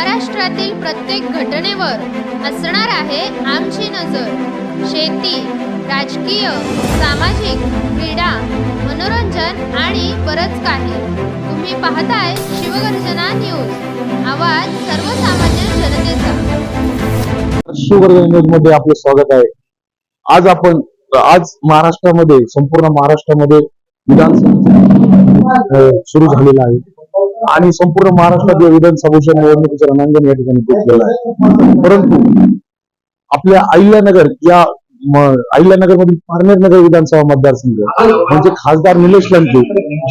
महाराष्ट्रातील प्रत्येक घटनेवर असणार आहे आमची नजर. शेती राजकीय सामाजिक क्रीडा मनोरंजन आणि बरंच काही. तुम्ही पाहताय शिवगर्जना न्यूज. आवाज सर्वसामान्य जनतेचा. शिवगर्जना न्यूजमध्ये आपलं स्वागत आहे. आज आपण आज महाराष्ट्रामध्ये संपूर्ण महाराष्ट्रामध्ये विधानसभा सुरू झालेला आहे. आणि संपूर्ण महाराष्ट्रात या विधानसभेच्या निवडणुकीचं रणांगण या ठिकाणी पोहोचलेलं आहे. परंतु आपल्या अहिल्यानगर या अहिल्यानगर मधील पारनेर नगर विधानसभा मतदारसंघ म्हणजे खासदार निलेश लंके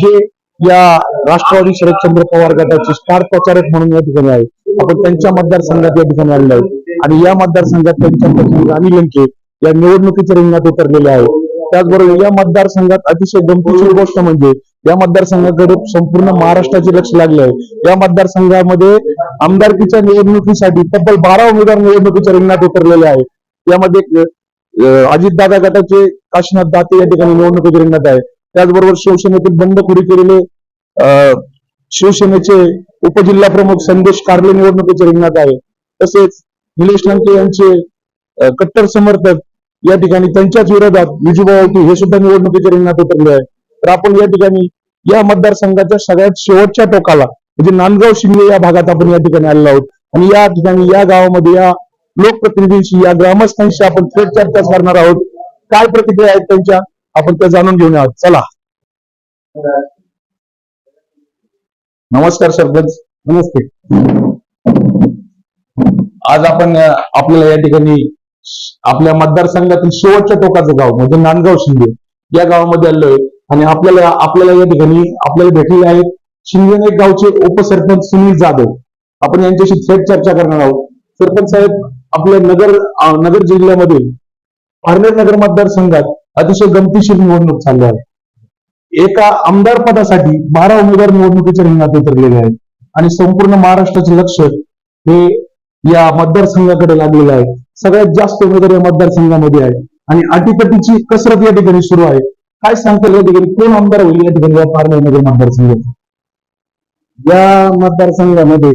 जे या राष्ट्रवादी शरदचंद्र पवार गटाचे स्टार प्रचारक म्हणून या ठिकाणी आहे आपण त्यांच्या मतदारसंघात या ठिकाणी आलेलो आहे आणि या मतदारसंघात त्यांच्या पत्नी राणी लंके या निवडणुकीच्या रिंगणात उतरलेल्या आहेत. त्याचबरोबर या मतदारसंघात अतिशय गमतीची गोष्ट म्हणजे या मतदारसंघाकडे संपूर्ण महाराष्ट्राचे लक्ष लागले आहे. या मतदारसंघामध्ये आमदारकीच्या निवडणुकीसाठी तब्बल बारा उमेदवार निवडणुकीच्या रिंगणात उतरलेले आहेत यामध्ये अजितदादा गटाचे काशीनाथ दाते या ठिकाणी निवडणुकीच्या रिंगणात आहे. त्याचबरोबर शिवसेनेतील बंडखोरी केलेले अं, शिवसेनेचे उपजिल्हा प्रमुख संदेश कारले निवडणुकीच्या रिंगणात आहे. तसेच निलेश लंके यांचे कट्टर समर्थक या ठिकाणी त्यांच्याच विरोधात विजूभाऊ हे सुद्धा निवडणुकीच्या रिंगणात उतरले आहे. तर आपण या ठिकाणी या मतदारसंघाच्या सगळ्यात शेवटच्या टोकाला म्हणजे नांदगाव शिंगे या भागात आपण या ठिकाणी आलेलो आहोत. आणि या ठिकाणी या गावामध्ये या लोकप्रतिनिधींशी या ग्रामस्थांशी आपण थेट चर्चा करणार आहोत. काय प्रतिक्रिया आहेत त्यांच्या? आपण त्या जाणून घेऊन आहोत. चला. नमस्कार सरपंच. नमस्ते. आज आपण आपल्याला या ठिकाणी आपल्या मतदारसंघातील शेवटच्या टोकाचं गाव म्हणजे नांदगाव शिंदे या गावामध्ये आलोय आणि आपल्याला आपल्याला या ठिकाणी आपल्याला भेटलेले आहेत शिंदे गावचे उपसरपंच सुनील जाधव. आपण यांच्याशी थेट चर्चा करणार आहोत. सरपंच साहेब आपल्या नगर अं, नगर जिल्ह्यामध्ये पारनेर नगर मतदारसंघात अतिशय गमतीशीर निवडणूक चालली आहे. एका आमदार पदासाठी बारा उमेदवार निवडणुकीच्या रिंगणात उतरलेले आहेत. आणि संपूर्ण महाराष्ट्राचे लक्ष हे या मतदारसंघाकडे लागलेलं आहे. सगळ्यात जास्त उमेदवार या मतदारसंघामध्ये आहे आणि अटीतटीची कसरत या ठिकाणी सुरू आहे. काय सांगता या ठिकाणी कोण आमदार होईल या ठिकाणी? या पारनेर नगर मतदारसंघात. या मतदारसंघामध्ये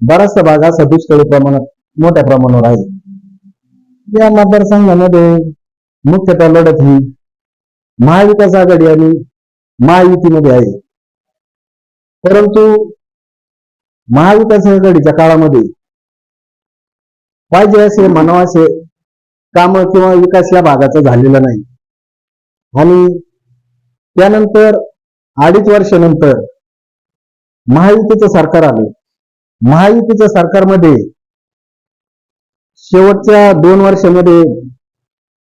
बराचसा भाग असा दुष्काळी प्रमाणात मोठ्या प्रमाणावर आहे या मतदारसंघामध्ये मुख्यतः लढत ही महाविकास आघाडी आणि महायुतीमध्ये आहे. परंतु महाविकास आघाडीच्या काळामध्ये पाहिजे असे म्हणावं काम किंवा विकास या भागाचा झालेला नाही. आणि त्यानंतर अडीच वर्षानंतर महायुतीचं सरकार आलं. महायुतीच्या सरकारमध्ये शेवटच्या दोन वर्षामध्ये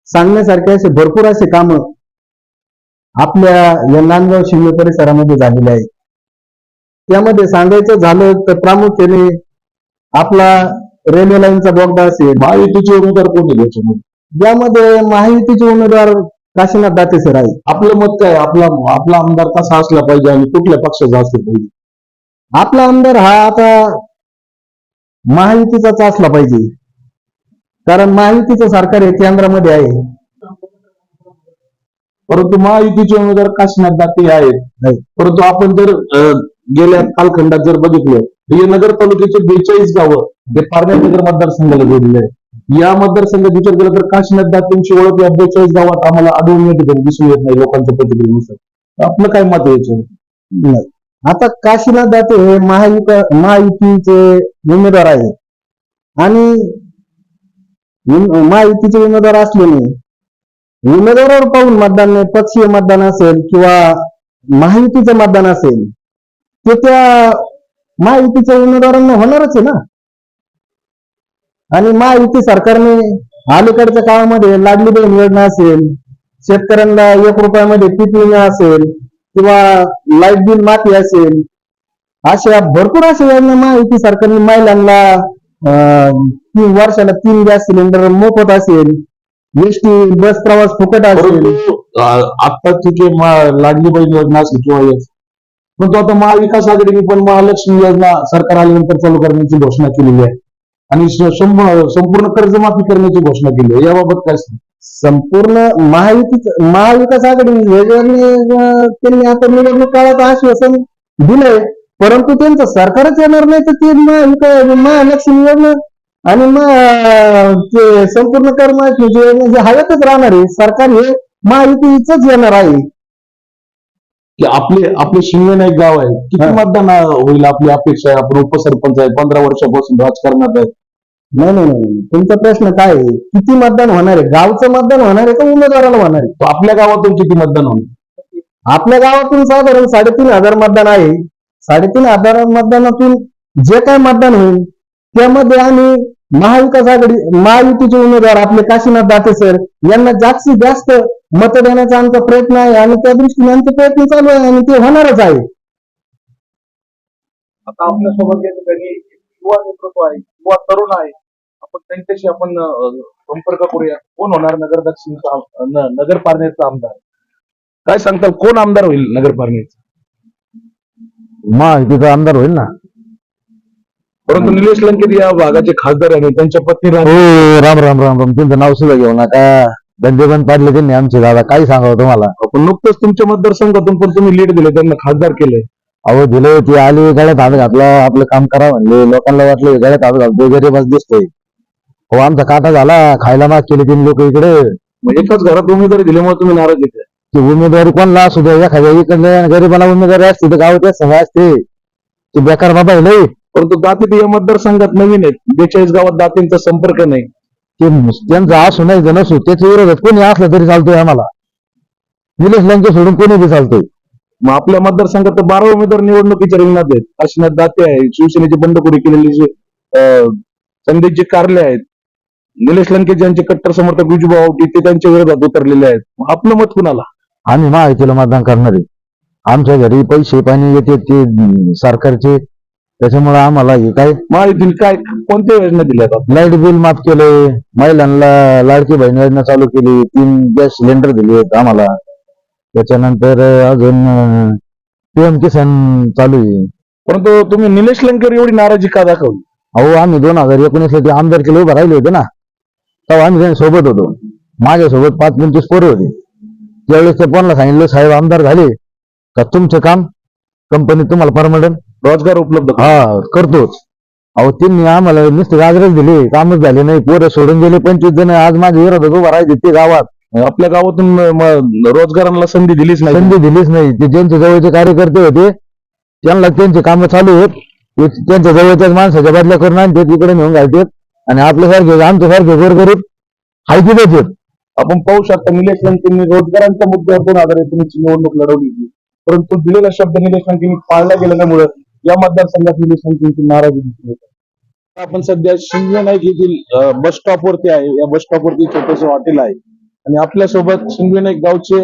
सांगण्यासारखे असे भरपूर असे काम आपल्या या नांदगाव शिमले परिसरामध्ये झालेले आहेत. त्यामध्ये सांगायचं झालं तर प्रामुख्याने आपला रेल्वे लाईनचा बोगदा असेल महायुतीचे उमेदवार कोण याच्यामध्ये यामध्ये महायुतीचे उमेदवार काशीनाथ दाते सर आहे आपलं मत काय? आपला आपला आमदार कसा असला पाहिजे आणि कुठल्या पक्षाचा असला पाहिजे? आपला आमदार हा आता महायुतीचाच असला पाहिजे. कारण महायुतीचं सरकार हे केंद्रामध्ये आहे. परंतु महायुतीचे उमेदवार काशीनाथ दाते आहेत. आहेत. परंतु आपण जर गेल्या कालखंडात जर बघितलं तर हे नगर तालुक्याचे बेचाळीस गावं हे पारनेर नगर मतदारसंघाला जोडले आहे या मतदारसंघात विचार केला तर काशीनाथ दातेंची ओळख या बेचाळीस गावात आम्हाला आढळून या ठिकाणी दिसून येत नाही लोकांच्या प्रतिक्रियेनुसार. आपलं काय मत याच्यावर? नाही. आता काशीनाथ दाते हे महायुका महायुतीचे उमेदवार आहेत. आणि महायुतीचे उमेदवार असल्याने उमेदवारावर पाहून मतदान नाही पक्षीय मतदान असेल किंवा महायुतीचं मतदान असेल ते त्या महायुतीच्या उमेदवारांना होणारच आहे ना. आणि महायुती सरकारने अलीकडच्या काळामध्ये लाडली बहीण योजना असेल शेतकऱ्यांना एक रुपयामध्ये पीक विमा असेल किंवा लाइट बिल माफी असेल अशा भरपूर अशा योजना महायुती सरकारने महिलांना अं, तीन वर्षाला तीन गॅस सिलेंडर मोफत असेल एसटी बस प्रवास फुकट असेल. आता अं, आत्ताची लाडली बहीण योजना असेल किंवा पण तो आता महाविकास आघाडीने पण महालक्ष्मी योजना सरकार आल्यानंतर चालू करण्याची घोषणा केलेली आहे. आणि संपूर्ण कर्जमाफी करण्याची घोषणा केली आहे. याबाबत काय संपूर्ण महायुतीच महाविकास आघाडी त्यांनी आता निवडणूक काळात आश्वासन दिलंय. परंतु त्यांचं सरकारच येणार नाही तर ते महा- महालक्ष्मी योजना आणि मग ते संपूर्ण कर्मचारी योजना जे राहणार आहे सरकार हे महायुतीच येणार आहे. की आपले आपले शिंगण एक गाव आहे. किती. मतदान होईल आपली अपेक्षा? आहे आपण उपसरपंच आहे पंधरा वर्षापासून राजकारणात आहे. नाही नाही नाही. तुमचा प्रश्न काय आहे? किती मतदान होणार आहे? गावचं मतदान होणार आहे का उमेदवाराला होणार आहे? तो आपल्या गावातून किती मतदान होईल आपल्या गावातून साधारण साडेतीन हजार मतदान आहे. साडेतीन हजार मतदानातून जे काय मतदान होईल त्यामध्ये आम्ही महाविकास आघाडी महायुतीचे उमेदवार आपले काशीनाथ दाते सर यांना जास्तीत जास्त मत देण्याचा आमचा प्रयत्न आहे आणि त्या दृष्टीने आमचे प्रयत्न चालू आहे आणि ते होणारच आहे. आता आपल्यासोबत या ठिकाणी युवा नेतृत्व आहे युवा तरुण आहे. आपण त्यांच्याशी आपण संपर्क करूया. कोण होणार नगर दक्षिणचा नगर पारनेरचा आमदार? काय सांगताल कोण आमदार होईल नगर पारनेरचा? महायुतीचा आमदार होईल ना. परंतु निलेश लंकेत या भागाचे खासदार आहे आणि त्यांच्या पत्नी हो राम राम राम राम. तुमचं नाव सुद्धा घेऊ नका. धंदे बंद पाडले त्यांनी आमचे दादा. काय सांगावं तुम्हाला? आपण नुकतंच तुमच्या मतदारसंघातून पण तुम्ही लीड दिले त्यांना खासदार केले. अहो दिले ती आली गळ्यात हात घातला आपलं काम करा म्हणले. लोकांना वाटलं गळ्यात हात घालतो गरीबच दिसतोय. हो आमचा काटा झाला खायला माग केले तीन लोक इकडे. म्हणजे एकाच घरात उमेदवारी दिल्यामुळे तुम्ही नाराज येते ती उमेदवारी कोणला असू द्या एखाद्या इकडे गरीबाला उमेदवारी असते तर गावात सगळं असते. ती बेकार बाबा आहे लई परंतु दाते या मतदारसंघात नवीन आहेत. बेचाळीस गावात दातेंचा संपर्क नाही. ते त्यांचं असू नाही जर नसू त्याच्या विरोधात कोणी असलं तरी चालतोय आम्हाला. निलेश लंके सोडून कोणी बी चालतोय. मग आपल्या मतदारसंघात तर बारा उमेदवार निवडणुकीच्या रिंगणात आहेत. काशीनाथ दाते आहे शिवसेनेची बंडखोरी केलेली जे अं, संदीपजी कारले आहेत निलेश लंके ज्यांचे कट्टर समर्थक विजूभाऊ आवटी ते त्यांच्या विरोधात उतरलेले आहेत. आपलं मत कुणाला? आम्ही महायुतीला मतदान करणार आहे. आमच्या घरी पैसे पाणी येते ते सरकारचे त्याच्यामुळे आम्हाला हे काय महायुतीने काय? कोणत्या योजना दिल्या आहेत लाइट बिल माफ केलंय महिलांना लाडकी बहीण योजना चालू केली तीन गॅस सिलेंडर दिले आम्हाला. त्याच्यानंतर अजून पीएम किसान चालू आहे. परंतु तुम्ही निलेश लंकेवर एवढी नाराजी का दाखवली? अहो आम्ही दोन हजार एकोणीसला ते आमदार केले उभं राहिले होते ना. तेव्हा आम्ही त्यांच्यासोबत होतो. माझ्यासोबत पाच पंचवीस पोरं होते. त्यावेळेस ते कोणाला सांगितलं साहेब आमदार झाले. का तुमचं काम? कंपनी तुम्हाला परमनंट रोजगार उपलब्ध. हा करतोच. अहो त्यांनी आम्हाला नुसते गाजरच दिले कामच झाले नाही पोरं सोडून गेले पंचवीस जण आज माझ्या विरोधात उभा राहिले ते गावात. आपल्या गावातून म- रोजगारांना संधी दिलीच नाही. संधी दिलीच नाही. ते ज्यांचे जवळचे कार्यकर्ते होते त्यांना त्यांचे कामं चालू आहेत. ते त्यांच्या जवळच्याच माणसाच्या बदल्या करून आणते तिकडे नेऊन घालतात. आणि आपल्यासारखे आमच्यासारखे गोरगरीब हाय तिथेच आहेत. आपण पाहू शकता निलेश लंकेंनी रोजगारांच्या मुद्द्यावर दोन हजार एकोणीसची निवडणूक लढवली होती. परंतु दिलेला शब्द निलेश लंकेंनी पाळला गेल्यामुळे या मतदारसंघात निलेश लंकेंची नाराजी दिसली आपण सध्या शिंदे नाईक येथील बस स्टॉप वरती आहे. या बस स्टॉप वरती छोटस हॉटेल आहे. आणि आपल्यासोबत शिंदे नाईक गावचे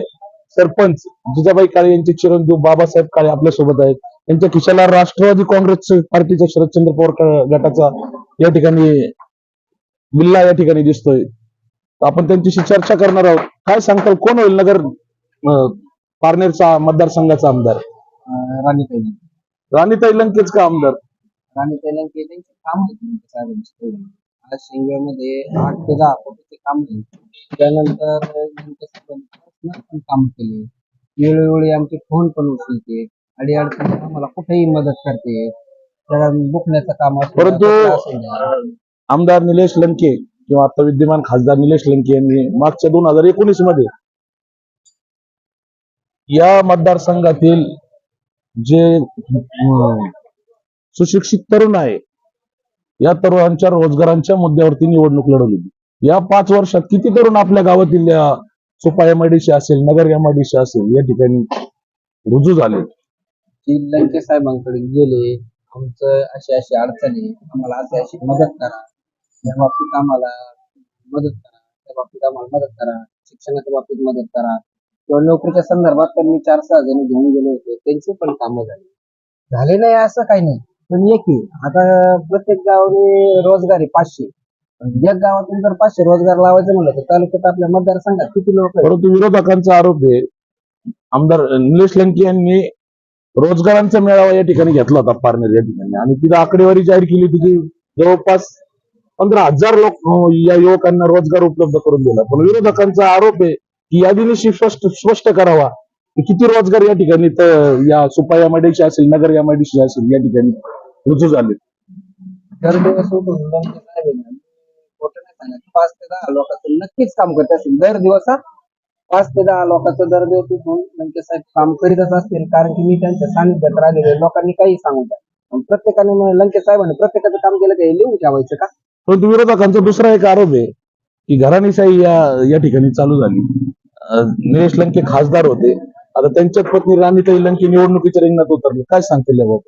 सरपंच जिजाबाई काळे यांचे चिरंजीव बाबासाहेब काळे आपल्यासोबत आहेत. त्यांच्या खिशाला राष्ट्रवादी काँग्रेस पार्टीचा शरदचंद्र पवार गटाचा या ठिकाणी बिल्ला या ठिकाणी दिसतोय. तर आपण त्यांच्याशी चर्चा करणार आहोत. काय सांगताल? कोण होईल नगर अं, पारनेरचा मतदारसंघाचा आमदार? राणीताई राणीताई लंकेच का आमदार? राणीताई लंके त्यांचे काम आहे साहेबांचे आज शिंगव्यामध्ये आठ ते दहा कोटीचे काम आहे त्यानंतर personal पण काम केले. वेळोवेळी आमचे फोन पण उचलते. अडी अडचणी आम्हाला कुठेही मदत करते. त्या बुकण्याचं काम असू द्या, परंतु कुठलं असू द्या. आमदार निलेश लंके किंवा आता विद्यमान खासदार निलेश लंके यांनी मागच्या दोन हजार एकोणीसमध्ये या मतदारसंघातील जे सुशिक्षित तरुण आहे या तरुणांच्या रोजगारांच्या मुद्द्यावरती निवडणूक लढवली. या पाच वर्षात किती तरुण आपल्या गावातील सुपा एमआयडीसी असेल नगर एमआयडीसी असेल या ठिकाणी रुजू झाले? की लंके साहेबांकडे गेले आमचं अशी अशी अडचणी आम्हाला अशी अशी मदत करा. या बाबतीत आम्हाला मदत करा. त्या बाबतीत आम्हाला मदत करा. शिक्षणाच्या बाबतीत मदत करा. किंवा नोकरीच्या संदर्भात पण मी चार सहा जण घेऊन गेले होते. त्यांची पण कामं झाली. झाले नाही असं काही नाही. पण एक आहे, आता प्रत्येक गावाने रोजगार आहे पाचशे. पण एक गावातून जर पाचशे रोजगार लावायचं म्हणलं तर तालुक्यात आपल्या मतदारसंघात किती लोक परंतु विरोधकांचा आरोप आहे. आमदार निलेश लंके यांनी रोजगारांचा मेळावा या ठिकाणी घेतला होता पारनेर या ठिकाणी. आणि तिथे आकडेवारी जाहीर केली होती जवळपास पंधरा हजार लोक या युवकांना रोजगार उपलब्ध करून दिला. पण विरोधकांचा आरोप आहे की यादीनिशी स्पष्ट स्पष्ट करावा की किती रोजगार या ठिकाणी या सुपा एमआयडीसी असेल नगर एमआयडीसी असेल या ठिकाणी रुजू झाले. पाच ते दहा लोकांचं नक्कीच काम करत असतील. दर दिवस हा पाच ते दहा लोकांचं दर दिवस उठून साहेब काम करीतच असतील. कारण की मी त्यांच्या सानिध्यात राहिलेले. लोकांनी काही सांगू द्या. प्रत्येकाने लंके साहेबांनी प्रत्येकाचं काम केलं काही लिहून ठेवायचं का? परंतु विरोधकांचा दुसरा एक आरोप आहे. की घराणीशाही या या ठिकाणी चालू झाली. निलेश लंके खासदार होते. आता त्यांच्याच पत्नी राणीताई लंके निवडणुकीच्या रिंगणात उतरले. काय सांगतील याबाबत?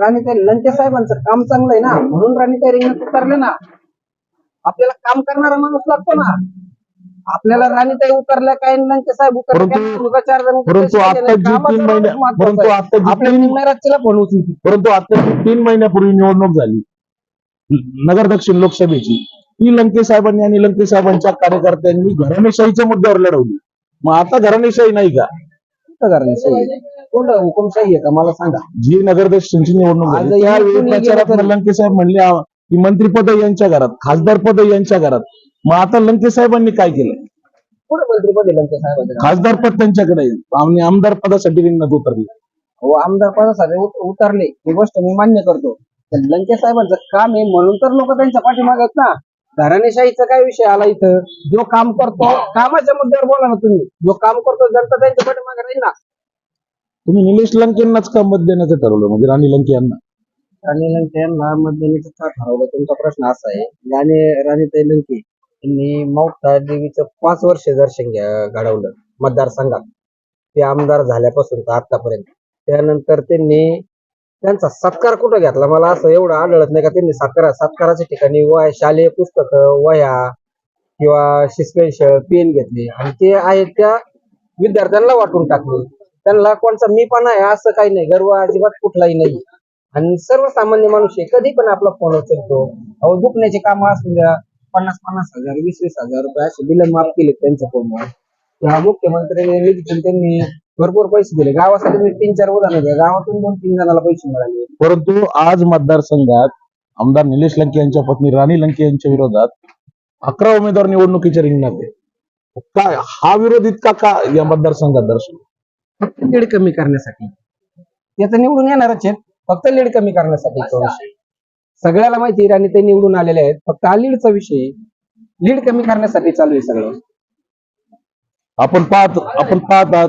राणीताई लंके साहेबांचं काम चांगलं आहे ना. म्हणून राणीताई रिंगणात उतरले ना. आपल्याला काम करणारा माणूस लागतो ना. आपल्याला राणीताई उतरल्या काय लंके साहेब उतरले चार जण परंतु आता तीन परंतु. आता फोन उचलते. परंतु आता तीन महिन्यापूर्वी निवडणूक झाली नगर दक्षिण लोकसभेची ती लंके साहेबांनी आणि लंके साहेबांच्या कार्यकर्त्यांनी घराणेशाहीच्या मुद्द्यावर लढवली. मग आता घराणेशाही नाही का? आहे? कोणतं हुकुमशाही आहे का? मला सांगा. जी नगर दक्षिणची निवडणूक कुणी लंके साहेब म्हणले "आ, की मंत्रीपद यांच्या घरात खासदार पद यांच्या घरात. मग आता लंके साहेबांनी काय केलं? कुठं मंत्रीपद लंके साहेबांचं खासदार पद त्यांच्याकडे. आणि आमदार पदासाठी रिंगणात उतरले. हो आमदार पदासाठी उत- उतरले. ही गोष्ट मी मान्य करतो. लंके साहेबांचं काम आहे म्हणून तर लोक त्यांच्या पाठीमागे आहेत ना. घराणेशाहीचा काय विषय आला इथं? जो काम करतो कामाच्या मुद्द्यावर बोला ना तुम्ही. जो काम करतो जनता त्यांच्या पाठीमागे राहील ना. तुम्ही निलेश लंकेंनाच का मत देण्याचं ठरवलं? म्हणजे राणी लंके यांना? राणी लंके यांना मत देण्याचं का ठरवलं? तुमचा प्रश्न असा आहे. राणी राणीताई लंके यांनी मौक्ता देवीचं पाच वर्ष दर्शन घ्या- घडवलं मतदारसंघात. ते आमदार झाल्यापासून तर आतापर्यंत. त्यानंतर त्यांनी त्यांचा सत्कार कुठं घेतला? मला असं एवढं आढळत नाही का त्यांनी सत्कारा सत्काराच्या ठिकाणी वय शालेय पुस्तक वया किंवा शिस्पेन्शन पेन घेतले. आणि ते आहेत त्या विद्यार्थ्यांना वाटून टाकले. त्यांना कोणचा मी पण आहे असं काही नाही. गर्व अजिबात कुठलाही नाही. आणि सर्वसामान्य माणूस आहे कधी पण आपला फोन उचलतो. अहो दुखण्याचे काम असू द्या. पन्नास पन्नास हजार वीस वीस हजार रुपये असे बिल माफ केले त्यांच्या फोनवर मुख्यमंत्र्यांनी निधीतून त्यांनी भरपूर पैसे दिले. गावासाठी मी तीन चार उदाहरण दिले. गावातून दोन तीन जणांना पैसे मिळाले. परंतु आज मतदारसंघात आमदार निलेश लंके यांच्या पत्नी राणी लंके यांच्या विरोधात अकरा उमेदवार निवडणुकीच्या रिंगणात आहे काय हा विरोध इतका का या मतदारसंघात दर्शवतो फक्त लीड कमी करण्यासाठी. त्याचं निवडून येणारच आहेत. फक्त लीड कमी करण्यासाठी सगळ्याला माहिती आहे आणि ते निवडून आलेले आहेत. फक्त हा लीडचा विषय लीड कमी करण्यासाठी चालू आहे सगळं. आपण पाहत आपण पाहत आहात.